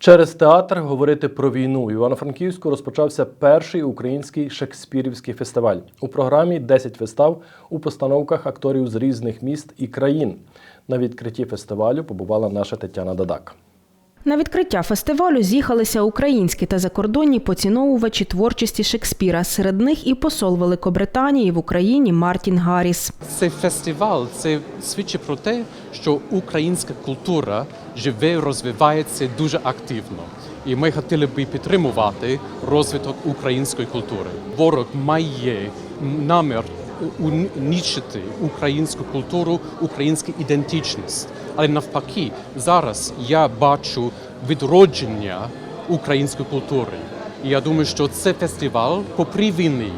Через театр говорити про війну в Івано-Франківську розпочався перший український шекспірівський фестиваль. У програмі 10 вистав у постановках акторів з різних міст і країн. На відкритті фестивалю побувала наша Тетяна Дадак. На відкриття фестивалю з'їхалися українські та закордонні поціновувачі творчості Шекспіра. Серед них і посол Великобританії в Україні Мартін Гарріс. Цей фестиваль це свідчить про те, що українська культура живе, розвивається дуже активно. І ми хотіли би підтримувати розвиток української культури. Ворог має намір унічити українську культуру, українську ідентичність. Але навпаки, зараз я бачу відродження української культури. І я думаю, що це фестиваль, попри війни,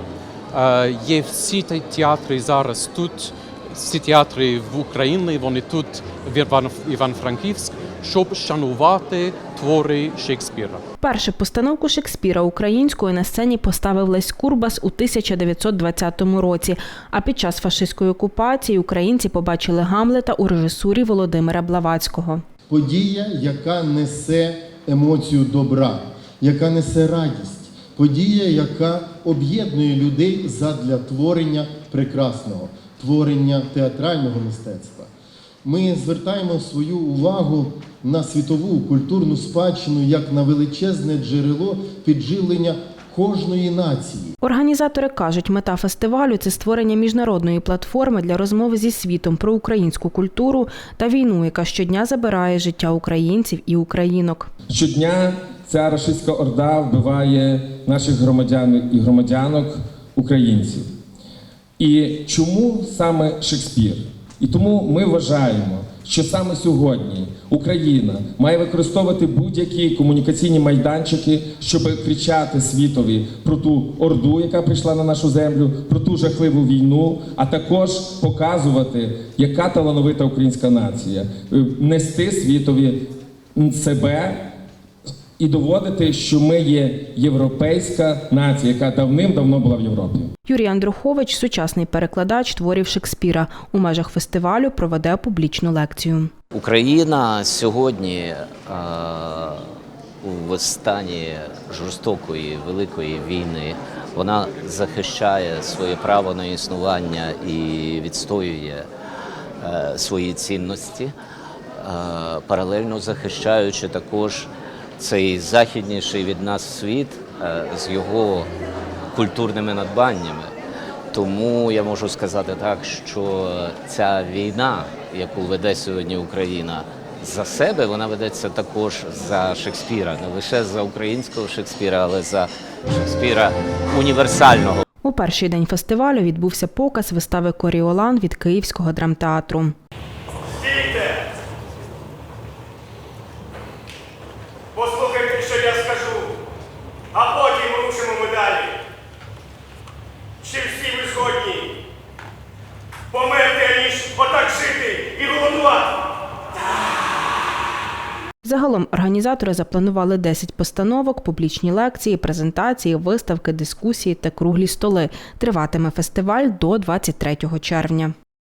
Е, Є всі театри зараз тут, всі театри в Україні, вони тут в Івано- Івано-Франківськ, щоб шанувати твори Шекспіра. Першу постановку Шекспіра українською на сцені поставив Лесь Курбас у 1920 році. А під час фашистської окупації українці побачили Гамлета у режисурі Володимира Блаватського. подія, яка несе емоцію добра, яка несе радість, подія, яка об'єднує людей задля творення прекрасного, творення театрального мистецтва. Ми звертаємо свою увагу на світову культурну спадщину як на величезне джерело підживлення кожної нації. Організатори кажуть, мета фестивалю це створення міжнародної платформи для розмови зі світом про українську культуру та війну, яка щодня забирає життя українців і українок. Щодня ця рашистська орда вбиває наших громадян і громадянок українців. І чому саме Шекспір? І тому ми вважаємо, що саме сьогодні Україна має використовувати будь-які комунікаційні майданчики, щоб кричати світові про ту орду, яка прийшла на нашу землю, про ту жахливу війну, а також показувати, яка талановита українська нація, Е, нести світові себе і доводити, що ми є європейська нація, яка давним-давно була в Європі. Юрій Андрухович, сучасний перекладач творів Шекспіра, у межах фестивалю проведе публічну лекцію. Україна сьогодні е, у стані жорстокої великої війни. Вона захищає своє право на існування і відстоює е, свої цінності, е, паралельно захищаючи також цей західніший від нас світ з його культурними надбаннями. Тому я можу сказати так, що ця війна, яку веде сьогодні Україна за себе, вона ведеться також за Шекспіра, не лише за українського Шекспіра, але за Шекспіра універсального. У перший день фестивалю відбувся показ вистави Коріолан від Київського драмтеатру. Загалом організатори запланували 10 постановок, публічні лекції, презентації, виставки, дискусії та круглі столи. Триватиме фестиваль до 23 червня.